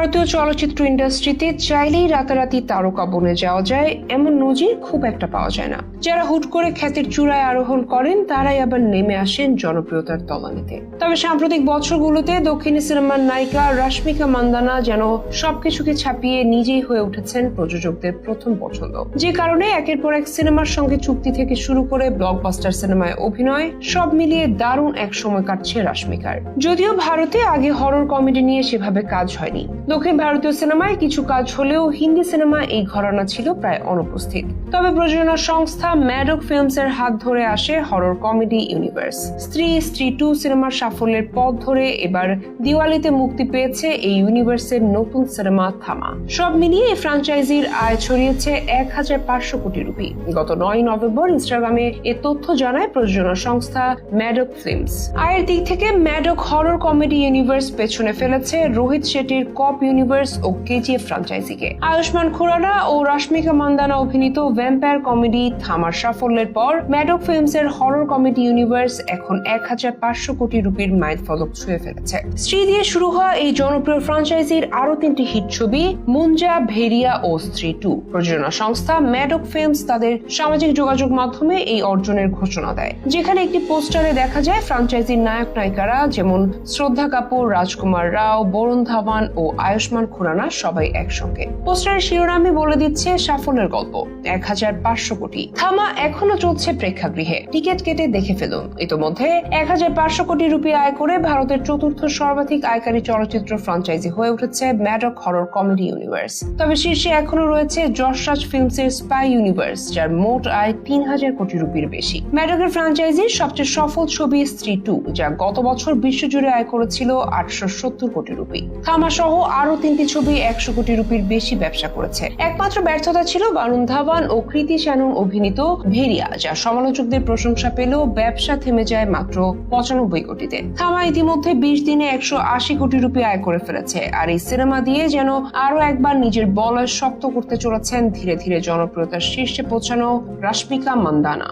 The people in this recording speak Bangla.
ভারতীয় চলচ্চিত্র ইন্ডাস্ট্রিতে চাইলেই রাতারাতি তারকা বনে যাওয়া যায়, এমন নজির খুব একটা পাওয়া যায় না। যারা হুট করে খ্যাতির চূড়ায় আরোহণ করেন, তারাই আবার নেমে আসেন জনপ্রিয়তার তলানিতে। তবে সাম্প্রতিক বছরগুলোতে দক্ষিণী সিনেমার নায়িকা রাশ্মিকা মান্দানা যেন সবকিছুকে ছাপিয়ে নিজেই হয়ে উঠেছেন প্রযোজকদের প্রথম পছন্দ। যে কারণে একের পর এক সিনেমার সঙ্গে চুক্তি থেকে শুরু করে ব্লকবাস্টার সিনেমায় অভিনয়, সব মিলিয়ে দারুণ এক সময় কাটছে রাশ্মিকার। যদিও ভারতে আগে হরর কমেডি নিয়ে সেভাবে কাজ হয়নি। দক্ষিণ ভারতীয় সিনেমায় কিছু কাজ হলেও হিন্দি সিনেমা এই ঘরানা ছিল প্রায় অনুপস্থিত। তবে প্রযোজনা সংস্থা ম্যাডক ফিল্মস এর হাত ধরে আসে হরর কমেডি ইউনিভার্স। স্ত্রী স্ত্রী টু সিনেমার সাফল্যের পথ ধরে এবার দিওয়ালিতে মুক্তি পেয়েছে এই ইউনিভার্সের নতুন সিনেমা থামা। সব মিলিয়ে এই ফ্রাঞ্চাইজির আয় ছড়িয়েছে এক হাজার পাঁচশো কোটি রুপি। গত নয় নভেম্বর ইনস্টাগ্রামে এ তথ্য জানায় প্রযোজনা সংস্থা ম্যাডক ফিল্মস। আয়ের দিক থেকে ম্যাডক হরর কমেডি ইউনিভার্স পেছনে ফেলেছে রোহিত শেট্টির কপ ইউনিভার্স ও কেজিএফ ফ্রাঞ্চাইজিকে আয়ুষ্মান খুরানা ও রাশ্মিকা মান্দানা অভিনীত ভ্যাম্পায়ার কমেডি থামার সাফল্যের পর ম্যাডক ফিল্মস এর হরর কমেডি ইউনিভার্স এখন এক হাজার পাঁচশো কোটি রুপির মাইল ফলক ছুঁয়ে ফেলেছে। স্ত্রী দিয়ে শুরু হওয়া এই জনপ্রিয় ফ্রাঞ্চাইজির আরও তিনটি হিট ছবি মুঞ্জা ভেরিয়া ও স্ত্রী টু। প্রযোজনা সংস্থা ম্যাডক ফিল্মস তাদের সামাজিক যোগাযোগ মাধ্যমে এই অর্জনের ঘোষণা দেয়। যেখানে একটি পোস্টারে দেখা যায় ফ্রাঞ্চাইজির নায়ক নায়িকারা যেমন শ্রদ্ধা কাপুর, রাজকুমার রাও, বরুণ ধাওয়ান ও আয়ুষ্মান খুরানা সবাই একসঙ্গে। পোস্টারের শিরোনামে বলে দিচ্ছে সাফল্যের গল্প, এক হাজার পাঁচশো কোটি। থামা এখনও চলছে প্রেক্ষাগৃহে। টিকিট কেটে দেখে ফেলুন। ইতোমধ্যে এক হাজার পাঁচশো কোটি রুপি আয় করে ভারতের চতুর্থ সর্বাধিক আয়কারী চলচ্চিত্র ফ্রাঞ্চাইজি হয়ে উঠেছে ম্যাডক হরর কমেডি ইউনিভার্স। তবে শীর্ষে এখনও রয়েছে যশরাজ ফিল্মস এর স্পাই ইউনিভার্স, যার মোট আয় তিন হাজার কোটি রুপির বেশি। ম্যাডকের ফ্রাঞ্চাইজির সবচেয়ে সফল ছবি স্ত্রী টু, যা গত বছর বিশ্বজুড়ে আয় করেছিল আটশো সত্তর কোটি রুপি। থামা সহ আরও তিনটি ছবি একশো কোটি রুপির বেশি ব্যবসা করেছে। একমাত্র ব্যর্থতা ছিল বারুণ ধাওয়ান ও কৃতি শ্যানন অভিনীত ভেরিয়া, যা সমালোচকদের প্রশংসা পেলেও ব্যবসা থেমে যায় মাত্র পঁচানব্বই কোটিতে। থামা ইতিমধ্যে বিশ দিনে একশো আশি কোটি রুপি আয় করে ফেলেছে, আর এই সিনেমা দিয়ে যেন আরও একবার নিজের বলয় শক্ত করতে চলেছেন ধীরে ধীরে জনপ্রিয়তার শীর্ষে পৌঁছানো রাশ্মিকা মান্দানা।